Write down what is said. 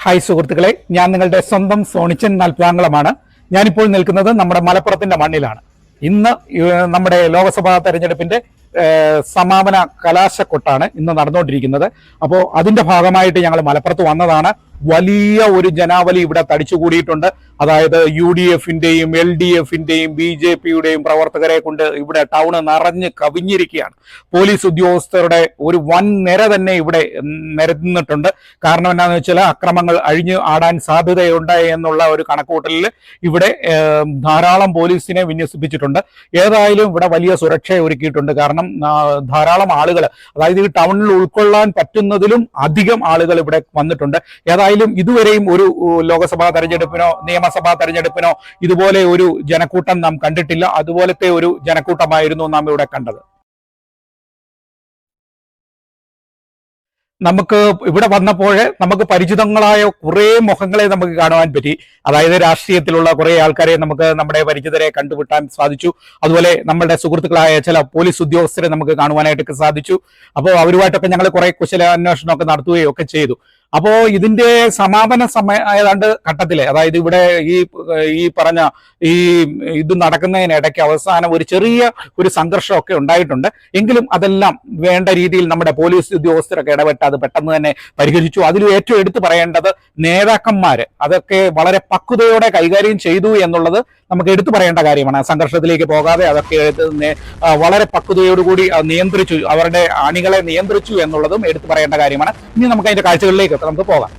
Hi സുഹൃത്തുക്കളെ ഞാൻ നിങ്ങളുടെ സ്വന്തം സോണിച്ചൻ നൽപ്പാങ്കളമാണ് ഞാനിപ്പോൾ നിൽക്കുന്നത് നമ്മുടെ മലപ്പുറത്തിന്റെ മണ്ണിലാണ്. ഇന്ന് നമ്മുടെ ലോക്സഭാ തെരഞ്ഞെടുപ്പിന്റെ സമാപന കലാശക്കൊട്ടാണ് ഇന്ന് നടന്നുകൊണ്ടിരിക്കുന്നത്. അപ്പോൾ അതിന്റെ ഭാഗമായിട്ട് ഞങ്ങൾ മലപ്പുറത്ത് വന്നതാണ്. വലിയ ഒരു ജനാവലി ഇവിടെ തടിച്ചുകൂടിയിട്ടുണ്ട്. അതായത് യു ഡി എഫിന്റെയും എൽ ഡി എഫിന്റെയും ബി ജെ പിയുടെയും പ്രവർത്തകരെ കൊണ്ട് ഇവിടെ ടൗണ് നിറഞ്ഞ് കവിഞ്ഞിരിക്കുകയാണ്. പോലീസ് ഉദ്യോഗസ്ഥരുടെ ഒരു വൻ നിര തന്നെ ഇവിടെ നിരന്നിട്ടുണ്ട്. കാരണം എന്താണെന്ന് വെച്ചാൽ അക്രമങ്ങൾ അഴിഞ്ഞു ആടാൻ സാധ്യതയുണ്ട് എന്നുള്ള ഒരു കണക്കൂട്ടലിൽ ഇവിടെ ധാരാളം പോലീസിനെ വിന്യസിപ്പിച്ചിട്ടുണ്ട്. ഏതായാലും ഇവിടെ വലിയ സുരക്ഷ ഒരുക്കിയിട്ടുണ്ട് കാരണം ആ, ധാരാളം ആളുകൾ. അതായത് ഈ ടൗണിൽ ഉൾക്കൊള്ളാൻ പറ്റുന്നതിലും അധികം ആളുകൾ ഇവിടെ വന്നിട്ടുണ്ട്. ഏതായാലും ഇതുവരെയും ഒരു ലോക്സഭാ തെരഞ്ഞെടുപ്പിനോ നിയമസഭാ തെരഞ്ഞെടുപ്പിനോ ഇതുപോലെ ഒരു ജനക്കൂട്ടം നാം കണ്ടിട്ടില്ല. അതുപോലത്തെ ഒരു ജനക്കൂട്ടമായിരുന്നു നാം ഇവിടെ കണ്ടത്. നമുക്ക് ഇവിടെ വന്നപ്പോൾ നമുക്ക് പരിചിതങ്ങളായ കുറേ മുഖങ്ങളെ നമുക്ക് കാണുവാൻ പറ്റി. അതായത് രാഷ്ട്രീയത്തിലുള്ള കുറേ ആൾക്കാരെ നമുക്ക് നമ്മുടെ പരിചിതരെ കണ്ടുപിട്ടാൻ സാധിച്ചു. അതുപോലെ നമ്മുടെ സുഹൃത്തുക്കളായ ചില പോലീസ് ഉദ്യോഗസ്ഥരെ നമുക്ക് കാണുവാനായിട്ടൊക്കെ സാധിച്ചു. അപ്പോൾ അവരുമായിട്ടൊക്കെ ഞങ്ങൾ കുറെ കുശല അന്വേഷണമൊക്കെ നടത്തുകയും ഒക്കെ ചെയ്തു. അപ്പോ ഇതിന്റെ സമാപന സമയ ഏതാണ്ട് ഘട്ടത്തിലെ അതായത് ഇവിടെ ഈ ഈ പറഞ്ഞ ഈ ഇത് നടക്കുന്നതിനിടയ്ക്ക് അവസാനം ഒരു ചെറിയ ഒരു സംഘർഷമൊക്കെ ഉണ്ടായിട്ടുണ്ട്. എങ്കിലും അതെല്ലാം വേണ്ട രീതിയിൽ നമ്മുടെ പോലീസ് ഉദ്യോഗസ്ഥരൊക്കെ ഇടപെട്ട് അത് പെട്ടെന്ന് തന്നെ പരിഹരിച്ചു. അതിൽ ഏറ്റവും എടുത്തു പറയേണ്ടത് നേതാക്കന്മാര് അതൊക്കെ വളരെ പക്വതയോടെ കൈകാര്യം ചെയ്തു എന്നുള്ളത് നമുക്ക് എടുത്തു പറയേണ്ട കാര്യമാണ്. സംഘർഷത്തിലേക്ക് പോകാതെ അതൊക്കെ വളരെ പക്വതയോടുകൂടി നിയന്ത്രിച്ചു അവരുടെ അണികളെ നിയന്ത്രിച്ചു എന്നുള്ളതും എടുത്തു പറയേണ്ട കാര്യമാണ്. ഇനി നമുക്ക് അതിന്റെ കാഴ്ചകളിലേക്ക് നമുക്ക് പോകാം.